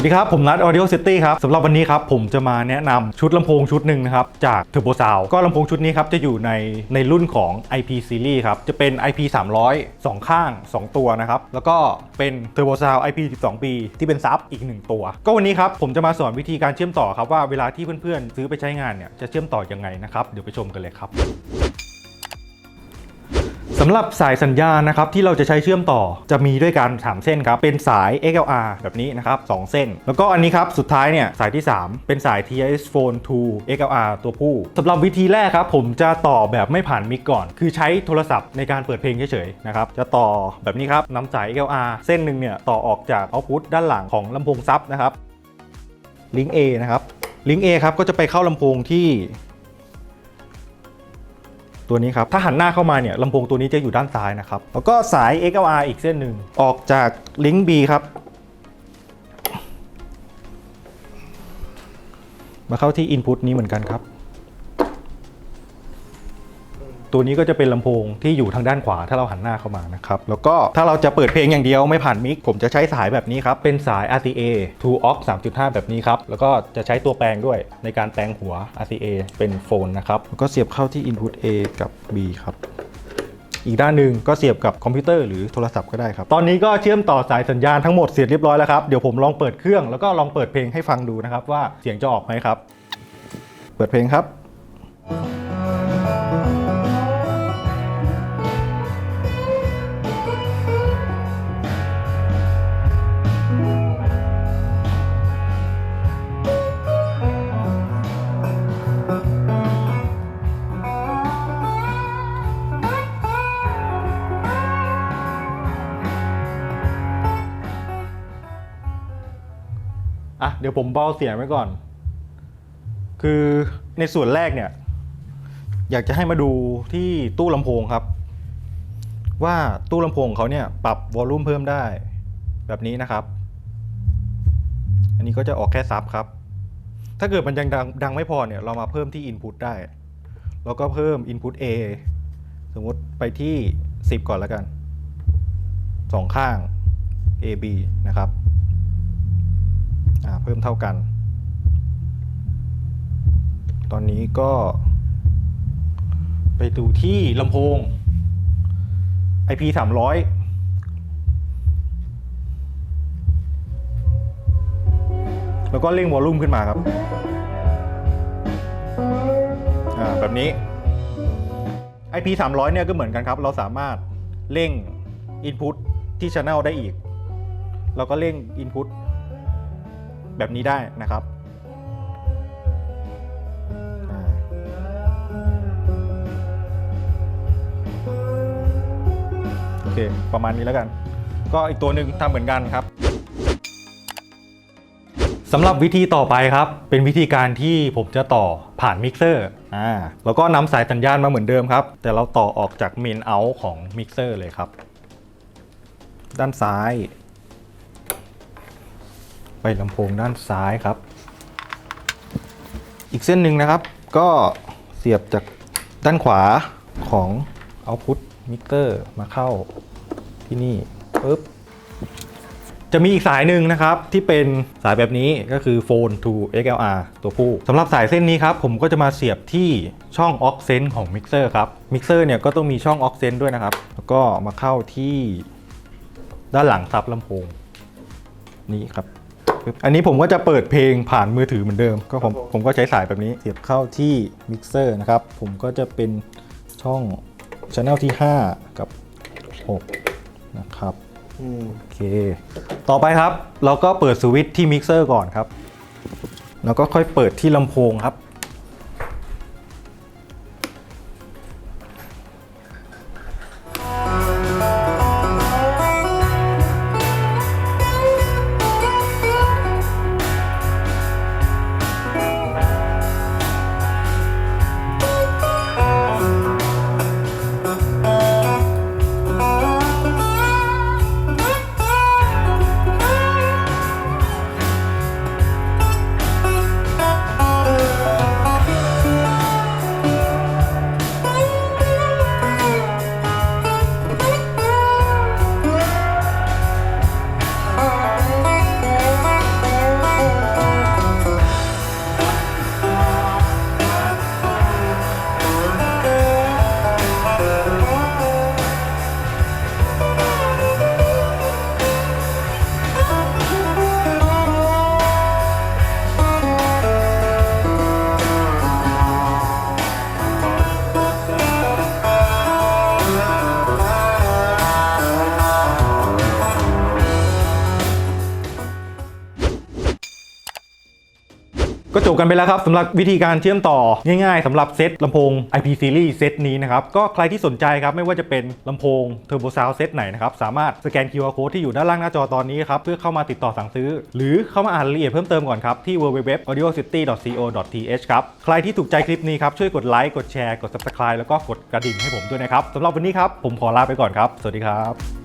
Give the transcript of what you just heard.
สวัสดีครับ ผมนัท Audio City ครับสำหรับวันนี้ครับผมจะมาแนะนำชุดลำโพงชุดหนึ่งนะครับ จาก Turbo Sound ก็ลำโพงชุดนี้ครับ จะอยู่ในในรุ่นของ IP Series ครับ จะเป็น IP 300 2 ข้าง 2 ตัวนะครับ แล้วก็เป็น Turbo Sound IP 12ปีที่เป็นซับอีก 1 ตัว ก็วันนี้ครับ ผมจะมาสอนวิธีการเชื่อมต่อครับว่าเวลาที่เพื่อนๆ ซื้อไปใช้งานเนี่ยจะเชื่อมต่อยังไงนะครับเดี๋ยวไปชมกันเลยครับ สำหรับสายสัญญาณนะครับที่เราจะใช้เชื่อมต่อจะมีด้วยกัน3เส้นครับเป็นสาย XLR แบบนี้นะครับ2เส้น แล้วก็อันนี้ครับสุดท้ายเนี่ยสายที่ 3 เป็นสาย TIS Phone 2 XLR ตัวผู้สำหรับวิธีแรกครับผมจะต่อแบบไม่ผ่านมิกก่อน คือใช้โทรศัพท์ในการเปิดเพลงเฉยๆนะครับจะต่อแบบนี้ครับนำสาย XLR เส้นหนึ่งเนี่ยต่อออกจากเอาพุตด้านหลังของลำโพงซับนะครับลิงก์ A นะครับลิงก์ A ครับก็จะไปเข้าลำโพงที่ ตัวนี้ครับ ถ้าหันหน้าเข้ามาเนี่ยลำโพงตัวนี้จะอยู่ด้านซ้ายนะครับ แล้วก็สาย XLR อีกเส้นหนึ่งออกจากลิงก์ B ครับ มาเข้าที่ Input นี้เหมือนกันครับ ตัวนี้ก็จะเป็นลำโพงที่อยู่ทางด้านขวาถ้าเราหันหน้าเข้ามานะครับแล้วก็ถ้าเราจะเปิดเพลงอย่างเดียวไม่ผ่านมิกผมจะใช้สายแบบนี้ครับเป็นสาย RCA 2 aux 3.5 แบบนี้ครับแล้วก็จะใช้ตัวแปลงด้วยในการแปลงหัว RCA เป็นโฟนนะครับแล้วก็เสียบเข้าที่ Input A กับ B ครับอีกด้านหนึ่งก็เสียบกับคอมพิวเตอร์หรือโทรศัพท์ก็ได้ครับ ตอนนี้ก็เชื่อมต่อสายสัญญาณทั้งหมดเสร็จเรียบร้อยแล้วครับ เดี๋ยวผมลองเปิดเครื่องแล้วก็ลองเปิดเพลงให้ฟังดูนะครับว่าเสียงจะออกไหมครับ เปิดเพลงครับ เดี๋ยวผมเบาเสียงไว้ก่อน คือในส่วนแรกเนี่ย อยากจะให้มาดูที่ตู้ลำโพงครับ ว่าตู้ลำโพงเขาเนี่ยปรับวอลลุ่มเพิ่มได้ แบบนี้นะครับ อันนี้ก็จะออกแค่ซับครับ ถ้าเกิดมันยังดังดังไม่พอเนี่ย เรามาเพิ่มที่ Input ได้ แล้วก็เพิ่ม Input A สมมุติไปที่ 10 ก่อนแล้วกันสองข้าง A B นะครับ เพิ่มเท่ากัน ตอนนี้ก็ ไปดูที่ลำโพง IP 300แล้วก็เร่งวอลลุ่มขึ้นมาครับ อ่า แบบนี้ IP 300เนี่ยก็เหมือนกันครับ เราสามารถเร่ง Input ที่ Channel ได้อีกเราก็เร่ง Input แบบนี้ได้นะครับอ่าโอเค ประมาณนี้แล้วกัน ก็อีกตัวหนึ่งทำเหมือนกันครับสำหรับวิธีต่อไปครับ เป็นวิธีการที่ผมจะต่อผ่านมิกเซอร์อ่าแล้วก็นำสายสัญญาณมาเหมือนเดิมครับ แต่เราต่อออกจากเมนเอาท์ของมิกเซอร์เลยครับ ด้านซ้าย ไปลำโพงด้านซ้ายครับ อีกเส้นหนึ่งนะครับ ก็เสียบจากด้านขวาของ Output Mixer มาเข้าที่นี่ปึ๊บจะมีอีกสายหนึ่งนะครับ ที่เป็นสายแบบนี้ก็คือ Phone to XLR ตัวผู้สำหรับสายเส้นนี้ครับ ผมก็จะมาเสียบที่ช่อง aux send ของ Mixer ครับ Mixer เนี่ยก็ต้องมีช่อง aux send ด้วยนะครับ แล้วก็มาเข้าที่ด้านหลังซับลำโพง นี่ครับ อันนี้ผมก็จะเปิดเพลงผ่านมือถือเหมือนเดิม ก็ผมผมก็ใช้สายแบบนี้เสียบเข้าที่มิกเซอร์นะครับ ผมก็จะเป็นช่องช anel ที่ 5 กับ 6 นะครับโอเค ต่อไปครับ เราก็เปิดสวิตช์ที่มิกเซอร์ก่อนครับ แล้วก็ค่อยเปิดที่ลำโพงครับ ก็จบกันไปแล้วครับสำหรับวิธีการเชื่อมต่อง่ายๆสำหรับเซตลำโพง IP Series เซตนี้นะครับ ก็ใครที่สนใจครับ ไม่ว่าจะเป็นลำโพง Turbo Sound เซตไหนนะครับ สามารถสแกน QR Code ที่อยู่ด้านล่างหน้าจอตอนนี้ครับ เพื่อเข้ามาติดต่อสั่งซื้อ หรือเข้ามาอ่านรายละเอียดเพิ่มเติมก่อนครับ ที่ www.audiocity.co.th ครับ ใครที่ถูกใจคลิปนี้ครับช่วยกดไลค์กดแชร์กด Subscribe แล้วก็กดกระดิ่งให้ผมด้วยนะครับสำหรับวันนี้ครับผมขอลาไปก่อนครับ สวัสดีครับ